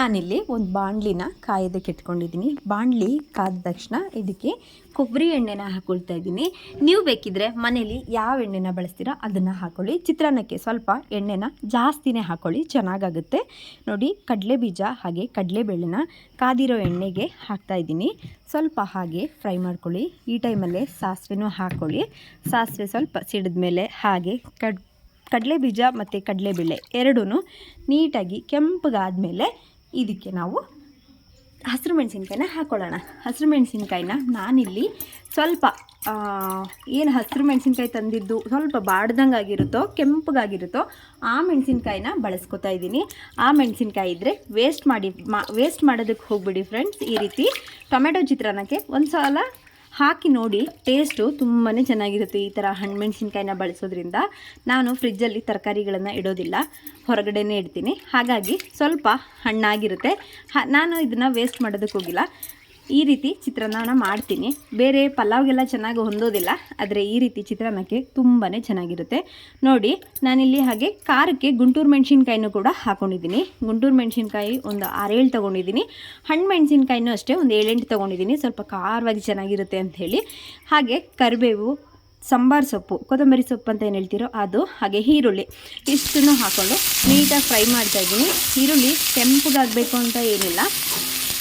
ನಾನಿಲ್ಲಿ ಒಂದು ಬಾಣಲಿನ ಕಾಯೋದಕ್ಕೆ ಇಟ್ಕೊಂಡಿದ್ದೀನಿ ಬಾಣಲಿ ಕಾದ ತಕ್ಷಣ ಇದಕ್ಕೆ ಕೊಬ್ಬರಿ ಎಣ್ಣೆನ ಹಾಕೊಳ್ತಾ ಇದ್ದೀನಿ. ನೀವು ಬೇಕಿದ್ರೆ ಮನೇಲಿ ಯಾವ ಎಣ್ಣೆನ ಬಳಸ್ತೀರೋ ಅದನ್ನು ಹಾಕೊಳ್ಳಿ. ಚಿತ್ರಾನ್ನಕ್ಕೆ ಸ್ವಲ್ಪ ಎಣ್ಣೆನ ಜಾಸ್ತಿನೇ ಹಾಕೊಳ್ಳಿ, ಚೆನ್ನಾಗಾಗುತ್ತೆ. ನೋಡಿ, ಕಡಲೆ ಬೀಜ ಹಾಗೆ ಕಡಲೆಬೇಳೆನ ಕಾದಿರೋ ಎಣ್ಣೆಗೆ ಹಾಕ್ತಾ ಇದ್ದೀನಿ. ಸ್ವಲ್ಪ ಹಾಗೆ ಫ್ರೈ ಮಾಡ್ಕೊಳ್ಳಿ. ಈ ಟೈಮಲ್ಲೇ ಸಾಸಿವೆನೂ ಹಾಕ್ಕೊಳ್ಳಿ ಸಾಸಿವೆ ಸ್ವಲ್ಪ ಸಿಡಿದ ಮೇಲೆ ಹಾಗೆ ಕಡ್, ಕಡಲೆ ಬೀಜ ಮತ್ತು ಕಡಲೆಬೇಳೆ ಎರಡೂ ನೀಟಾಗಿ ಕೆಂಪಗಾದಮೇಲೆ ಇದಕ್ಕೆ ನಾವು ಹಸಿರು ಮೆಣಸಿನ್ಕಾಯಿನ ಹಾಕ್ಕೊಳ್ಳೋಣ ಹಸಿರು ಮೆಣಸಿನ್ಕಾಯಿನ ನಾನಿಲ್ಲಿ ಸ್ವಲ್ಪ ಏನು ಹಸಿರು ಮೆಣಸಿನ್ಕಾಯಿ ತಂದಿದ್ದು ಸ್ವಲ್ಪ ಬಾಡ್ದಂಗೆ ಆಗಿರುತ್ತೋ, ಕೆಂಪಗಾಗಿರುತ್ತೋ ಆ ಮೆಣಸಿನ್ಕಾಯಿನ ಬಳಸ್ಕೊತಾ ಇದ್ದೀನಿ. ಆ ಮೆಣಸಿನ್ಕಾಯಿ ಇದ್ದರೆ ವೇಸ್ಟ್ ಮಾಡಿ, ಮಾ ವೇಸ್ಟ್ ಮಾಡೋದಕ್ಕೆ ಹೋಗ್ಬಿಡಿ ಫ್ರೆಂಡ್ಸ್ ಈ ರೀತಿ ಟೊಮೆಟೊ ಚಿತ್ರಾನ್ನಕ್ಕೆ ಒಂದು ಸಲ ಹಾಕಿ ನೋಡಿ ಟೇಸ್ಟು ತುಂಬಾ ಚೆನ್ನಾಗಿರುತ್ತೆ ಈ ಥರ ಹಣ್ಣು ಮೆಣಸಿನ್ಕಾಯಿನ ಬಳಸೋದ್ರಿಂದ. ನಾನು ಫ್ರಿಜ್ಜಲ್ಲಿ ತರಕಾರಿಗಳನ್ನು ಇಡೋದಿಲ್ಲ, ಹೊರಗಡೆನೇ ಇಡ್ತೀನಿ. ಹಾಗಾಗಿ ಸ್ವಲ್ಪ ಹಣ್ಣಾಗಿರುತ್ತೆ. ನಾನು ಇದನ್ನು ವೇಸ್ಟ್ ಮಾಡೋದಕ್ಕೆ ಹೋಗಿಲ್ಲ ಈ ರೀತಿ ಚಿತ್ರಾನ್ನ ಮಾಡ್ತೀನಿ. ಬೇರೆ ಪಲಾವ್ಗೆಲ್ಲ ಚೆನ್ನಾಗಿ ಹೊಂದೋದಿಲ್ಲ, ಆದರೆ ಈ ರೀತಿ ಚಿತ್ರಾನ್ನಕ್ಕೆ ತುಂಬಾ ಚೆನ್ನಾಗಿರುತ್ತೆ. ನೋಡಿ, ನಾನಿಲ್ಲಿ ಹಾಗೆ ಖಾರಕ್ಕೆ ಗುಂಟೂರು ಮೆಣಸಿನ್ಕಾಯಿನೂ ಕೂಡ ಹಾಕೊಂಡಿದ್ದೀನಿ. ಗುಂಟೂರು ಮೆಣಸಿನ್ಕಾಯಿ ಒಂದು ಆರೇಳು ತೊಗೊಂಡಿದ್ದೀನಿ. ಹಣ್ಣು ಮೆಣಸಿನ್ಕಾಯಿನೂ ಅಷ್ಟೇ ಒಂದು ಏಳೆಂಟು ತೊಗೊಂಡಿದ್ದೀನಿ. ಸ್ವಲ್ಪ ಖಾರವಾಗಿ ಚೆನ್ನಾಗಿರುತ್ತೆ ಅಂತ ಹೇಳಿ. ಹಾಗೆ ಕರಿಬೇವು, ಸಾಂಬಾರು ಸೊಪ್ಪು, ಕೊತ್ತಂಬರಿ ಸೊಪ್ಪು ಅಂತ ಏನು ಹೇಳ್ತೀರೋ ಅದು, ಹಾಗೆ ಈರುಳ್ಳಿ ಇಷ್ಟನ್ನು ಹಾಕ್ಕೊಂಡು ನೀಟಾಗಿ ಫ್ರೈ ಮಾಡ್ತಾಯಿದ್ದೀನಿ ಈರುಳ್ಳಿ ಕೆಂಪುಗಾಗಬೇಕು ಅಂತ ಏನಿಲ್ಲ.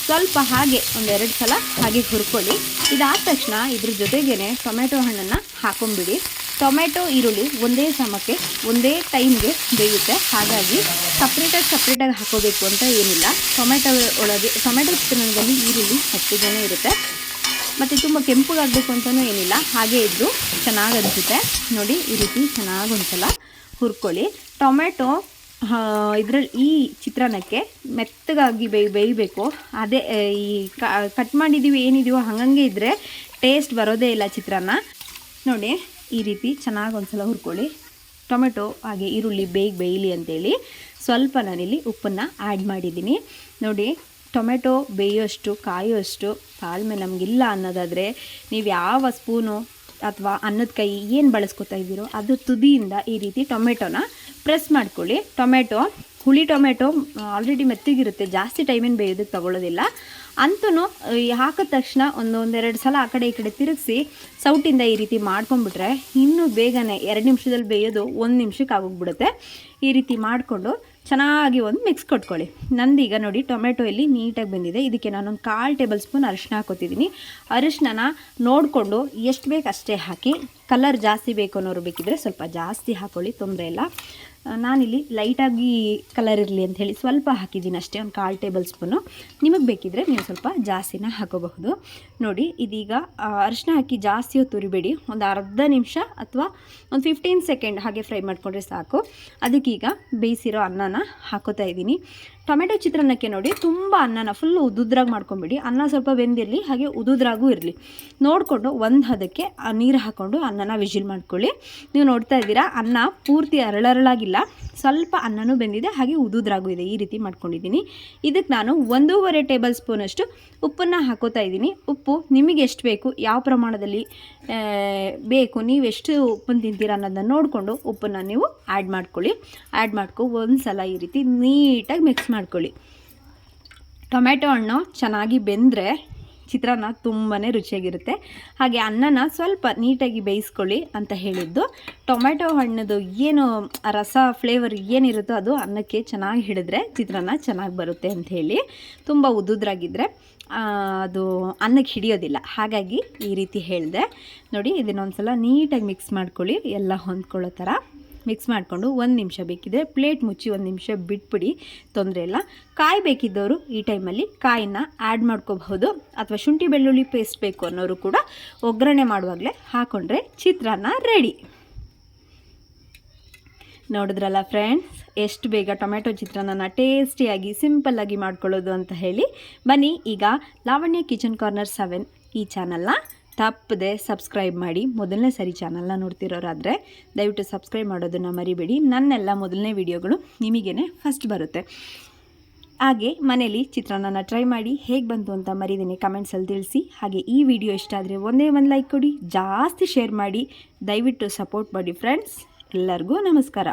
ಸ್ವಲ್ಪ ಹಾಗೆ, ಒಂದೆರಡು ಸಲ ಹಾಗೆ ಹುರ್ಕೊಳ್ಳಿ. ಇದಾದ ತಕ್ಷಣ ಇದ್ರ ಜೊತೆಗೇ ಟೊಮೆಟೊ ಹಣ್ಣನ್ನು ಹಾಕೊಂಡ್ಬಿಡಿ. ಟೊಮೆಟೊ, ಈರುಳ್ಳಿ ಒಂದೇ ಸಮಕ್ಕೆ, ಒಂದೇ ಟೈಮ್ಗೆ ಬೇಯುತ್ತೆ. ಹಾಗಾಗಿ ಸಪ್ರೇಟಾಗಿ ಸಪ್ರೇಟಾಗಿ ಹಾಕೋಬೇಕು ಅಂತ ಏನಿಲ್ಲ. ಟೊಮೆಟೊ ಒಳಗೆ, ಟೊಮೆಟೊ ಚಿತ್ರಾನ್ನದಲ್ಲಿ ಈರುಳ್ಳಿ ಹೆಚ್ಚಿಗೆನೇ ಇರುತ್ತೆ. ಮತ್ತು ತುಂಬ ಕೆಂಪಗಾಗಬೇಕು ಅಂತಲೂ ಏನಿಲ್ಲ. ಹಾಗೆ ಇದ್ದು ಚೆನ್ನಾಗಿ ಅನಿಸುತ್ತೆ ನೋಡಿ, ಈ ರೀತಿ ಚೆನ್ನಾಗಿ ಒಂದ್ಸಲ ಹುರ್ಕೊಳ್ಳಿ. ಟೊಮೆಟೊ ಇದರಲ್ಲಿ ಈ ಚಿತ್ರಾನ್ನಕ್ಕೆ ಮೆತ್ತಗಾಗಿ ಬೇಯ್, ಬೇಯಬೇಕು. ಅದೇ ಈ ಕಟ್ ಮಾಡಿದ್ದೀವಿ ಏನಿದೆಯೋ ಹಾಗಂಗೆ ಇದ್ದರೆ ಟೇಸ್ಟ್ ಬರೋದೇ ಇಲ್ಲ ಚಿತ್ರಾನ್ನ. ನೋಡಿ, ಈ ರೀತಿ ಚೆನ್ನಾಗಿ ಒಂದ್ಸಲ ಹುರ್ಕೊಳ್ಳಿ. ಟೊಮೆಟೊ, ಹಾಗೆ ಈರುಳ್ಳಿ ಬೇಗ ಬೇಯಲಿ ಅಂತೇಳಿ ಸ್ವಲ್ಪ ನಾನಿಲ್ಲಿ ಉಪ್ಪನ್ನು ಆ್ಯಡ್ ಮಾಡಿದ್ದೀನಿ. ನೋಡಿ, ಟೊಮೆಟೊ ಬೇಯೋಷ್ಟು, ಕಾಯೋಷ್ಟು, ತಾಳ್ಮೆ ನಮಗಿಲ್ಲ ಅನ್ನೋದಾದರೆ ನೀವು ಯಾವ ಸ್ಪೂನು ಅಥವಾ ಅನ್ನದ ಕೈ ಏನು ಬಳಸ್ಕೊತಾ ಇದ್ದೀರೋ ಅದು ತುದಿಯಿಂದ ಈ ರೀತಿ ಟೊಮೆಟೊನ ಪ್ರೆಸ್ ಮಾಡ್ಕೊಳ್ಳಿ. ಟೊಮೆಟೊ, ಹುಳಿ ಟೊಮೆಟೊ ಆಲ್ರೆಡಿ ಮೆತ್ತಗಿರುತ್ತೆ. ಜಾಸ್ತಿ ಟೈಮಿನ ಬೇಯೋದಕ್ಕೆ ತಗೊಳ್ಳೋದಿಲ್ಲ. ಅಂತೂ ಹಾಕಿದ ತಕ್ಷಣ ಒಂದು ಒಂದೆರಡು ಸಲ ಆ ಕಡೆ ಈ ಕಡೆ ತಿರುಗಿಸಿ, ಸೌಟಿಂದ ಈ ರೀತಿ ಮಾಡ್ಕೊಂಬಿಟ್ರೆ ಇನ್ನೂ ಬೇಗನೆ ಎರಡು ನಿಮಿಷದಲ್ಲಿ ಬೇಯೋದು ಒಂದು ನಿಮಿಷಕ್ಕೆ ಆಗೋಗ್ಬಿಡುತ್ತೆ. ಈ ರೀತಿ ಮಾಡಿಕೊಂಡು ಚೆನ್ನಾಗಿ ಒಂದು ಮಿಕ್ಸ್ ಕೊಟ್ಕೊಳ್ಳಿ. ನಂದೀಗ ನೋಡಿ ಟೊಮೆಟೊ ಇಲ್ಲಿ ನೀಟಾಗಿ ಬಂದಿದೆ. ಇದಕ್ಕೆ ನಾನೊಂದು ಕಾಲು ಟೇಬಲ್ ಸ್ಪೂನ್ ಅರಿಶಿನ ಹಾಕೋತಿದ್ದೀನಿ ಅರಿಶಿನ ನೋಡಿಕೊಂಡು ಎಷ್ಟು ಬೇಕು ಅಷ್ಟೇ ಹಾಕಿ ಕಲರ್ ಜಾಸ್ತಿ ಬೇಕು ಅನ್ನೋರು ಬೇಕಿದ್ರೆ ಸ್ವಲ್ಪ ಜಾಸ್ತಿ ಹಾಕ್ಕೊಳ್ಳಿ ತೊಂದರೆ ಇಲ್ಲ. ನಾನಿಲ್ಲಿ ಲೈಟಾಗಿ ಕಲರ್ ಇರಲಿ ಅಂತ ಹೇಳಿ ಸ್ವಲ್ಪ ಹಾಕಿದ್ದೀನಿ ಅಷ್ಟೇ, ಒಂದು ಕಾಲು ಟೇಬಲ್ ಸ್ಪೂನು ನಿಮಗೆ ಬೇಕಿದ್ರೆ ನೀವು ಸ್ವಲ್ಪ ಜಾಸ್ತಿನ ಹಾಕೋಬಹುದು. ನೋಡಿ, ಇದೀಗ ಅರಿಶಿನ ಹಾಕಿ ಜಾಸ್ತಿ ಹೊತ್ತು ತುರಿಬೇಡಿ ಒಂದು ಅರ್ಧ ನಿಮಿಷ ಅಥವಾ ಒಂದು ಫಿಫ್ಟೀನ್ ಸೆಕೆಂಡ್ ಹಾಗೆ ಫ್ರೈ ಮಾಡಿಕೊಂಡ್ರೆ ಸಾಕು. ಅದಕ್ಕೀಗ ಬೇಯಿಸಿರೋ ಅನ್ನನ ಹಾಕೋತಾ ಇದ್ದೀನಿ. ಟೊಮೆಟೊ ಚಿತ್ರಾನ್ನಕ್ಕೆ ನೋಡಿ ತುಂಬ ಅನ್ನನ ಫುಲ್ಲು ಉದುದ್ರಾಗಿ ಮಾಡ್ಕೊಂಬಿಡಿ. ಅನ್ನ ಸ್ವಲ್ಪ ಬೆಂದಿರಲಿ, ಹಾಗೆ ಉದುದ್ರಾಗೂ ಇರಲಿ. ನೋಡಿಕೊಂಡು ಒಂದು ಹದಕ್ಕೆ ನೀರು ಹಾಕ್ಕೊಂಡು ಅನ್ನನ ವಿಜಿಲ್ ಮಾಡ್ಕೊಳ್ಳಿ. ನೀವು ನೋಡ್ತಾ ಇದ್ದೀರಾ, ಅನ್ನ ಪೂರ್ತಿ ಅರಳರಳಾಗಿಲ್ಲ. ಸ್ವಲ್ಪ ಅನ್ನನೂ ಬೆಂದಿದೆ, ಹಾಗೆ ಉದುದ್ರಾಗೂ ಇದೆ. ಈ ರೀತಿ ಮಾಡ್ಕೊಂಡಿದ್ದೀನಿ. ಇದಕ್ಕೆ ನಾನು ಒಂದೂವರೆ ಟೇಬಲ್ ಸ್ಪೂನಷ್ಟು ಉಪ್ಪನ್ನು ಹಾಕೋತಾ ಇದ್ದೀನಿ. ಉಪ್ಪು ನಿಮಗೆ ಎಷ್ಟು ಬೇಕು, ಯಾವ ಪ್ರಮಾಣದಲ್ಲಿ ಬೇಕು, ನೀವು ಎಷ್ಟು ಉಪ್ಪನ್ನು ತಿಂತೀರ ಅನ್ನೋದನ್ನ ನೋಡಿಕೊಂಡು ಉಪ್ಪನ್ನು ನೀವು ಆ್ಯಡ್ ಮಾಡ್ಕೊಳ್ಳಿ. ಆ್ಯಡ್ ಮಾಡ್ಕೊ ಒಂದು ಸಲ ಈ ರೀತಿ ನೀಟಾಗಿ ಮಿಕ್ಸ್ ಮಾಡ್ಕೊಳ್ಳಿ. ಟೊಮೆಟೊ ಹಣ್ಣು ಚೆನ್ನಾಗಿ ಬೆಂದರೆ ಚಿತ್ರಾನ್ನ ತುಂಬಾ ರುಚಿಯಾಗಿರುತ್ತೆ. ಹಾಗೆ ಅನ್ನನ ಸ್ವಲ್ಪ ನೀಟಾಗಿ ಬೇಯಿಸ್ಕೊಳ್ಳಿ ಅಂತ ಹೇಳಿದ್ದು. ಟೊಮೆಟೊ ಹಣ್ಣದು ಏನು ರಸ ಫ್ಲೇವರ್ ಏನಿರುತ್ತೋ ಅದು ಅನ್ನಕ್ಕೆ ಚೆನ್ನಾಗಿ ಹಿಡಿದ್ರೆ ಚಿತ್ರಾನ್ನ ಚೆನ್ನಾಗಿ ಬರುತ್ತೆ ಅಂತ ಹೇಳಿ. ತುಂಬ ಉದ್ದುದ್ರಾಗಿದ್ದರೆ ಅದು ಅನ್ನಕ್ಕೆ ಹಿಡಿಯೋದಿಲ್ಲ. ಹಾಗಾಗಿ ಈ ರೀತಿ ಹೇಳಿದೆ. ನೋಡಿ ಇದನ್ನೊಂದು ಸಲ ನೀಟಾಗಿ ಮಿಕ್ಸ್ ಮಾಡ್ಕೊಳ್ಳಿ. ಎಲ್ಲ ಹೊಂದ್ಕೊಳ್ಳೋ ಥರ. ಮಿಕ್ಸ್ ಮಾಡಿಕೊಂಡು ಒಂದು ನಿಮಿಷ ಬೇಕಿದ್ರೆ ಪ್ಲೇಟ್ ಮುಚ್ಚಿ ಒಂದು ನಿಮಿಷ ಬಿಟ್ಬಿಡಿ, ತೊಂದರೆ ಇಲ್ಲ. ಕಾಯಿ ಬೇಕಿದ್ದವರು ಈ ಟೈಮಲ್ಲಿ ಕಾಯಿನ ಆ್ಯಡ್ ಮಾಡ್ಕೋಬಹುದು. ಅಥವಾ ಶುಂಠಿ ಬೆಳ್ಳುಳ್ಳಿ ಪೇಸ್ಟ್ ಬೇಕು ಅನ್ನೋರು ಕೂಡ ಒಗ್ಗರಣೆ ಮಾಡುವಾಗಲೇ ಹಾಕ್ಕೊಂಡ್ರೆ ಚಿತ್ರಾನ್ನ ರೆಡಿ ನೋಡಿದ್ರಲ್ಲ ಫ್ರೆಂಡ್ಸ್ ಎಷ್ಟು ಬೇಗ ಟೊಮೆಟೊ ಚಿತ್ರಾನ್ನ ಟೇಸ್ಟಿಯಾಗಿ ಸಿಂಪಲ್ಲಾಗಿ ಮಾಡ್ಕೊಳ್ಳೋದು ಅಂತ ಹೇಳಿ. ಬನ್ನಿ ಈಗ ಲಾವಣ್ಯ ಕಿಚನ್ ಕಾರ್ನರ್ ಸೆವೆನ್ ಈ ಚಾನಲ್ನ ತಪ್ಪದೆ ಸಬ್ಸ್ಕ್ರೈಬ್ ಮಾಡಿ ಮೊದಲನೇ ಸರಿ ಚಾನಲ್ನ ನೋಡ್ತಿರೋರಾದರೆ ದಯವಿಟ್ಟು ಸಬ್ಸ್ಕ್ರೈಬ್ ಮಾಡೋದನ್ನು ಮರಿಬೇಡಿ. ನನ್ನೆಲ್ಲ ಮೊದಲನೇ ವಿಡಿಯೋಗಳು ನಿಮಗೇ ಫಸ್ಟ್ ಬರುತ್ತೆ. ಹಾಗೆ ಮನೇಲಿ ಚಿತ್ರಾನ್ನ ಟ್ರೈ ಮಾಡಿ ಹೇಗೆ ಬಂತು ಅಂತ ಮರಿದೇನೆ ಕಮೆಂಟ್ಸಲ್ಲಿ ತಿಳಿಸಿ. ಹಾಗೆ ಈ ವಿಡಿಯೋ ಇಷ್ಟ ಆದರೆ ಒಂದೇ ಒಂದು ಲೈಕ್ ಕೊಡಿ, ಜಾಸ್ತಿ ಶೇರ್ ಮಾಡಿ. ದಯವಿಟ್ಟು ಸಪೋರ್ಟ್ ಮಾಡಿ ಫ್ರೆಂಡ್ಸ್ ಎಲ್ಲರಿಗೂ ನಮಸ್ಕಾರ.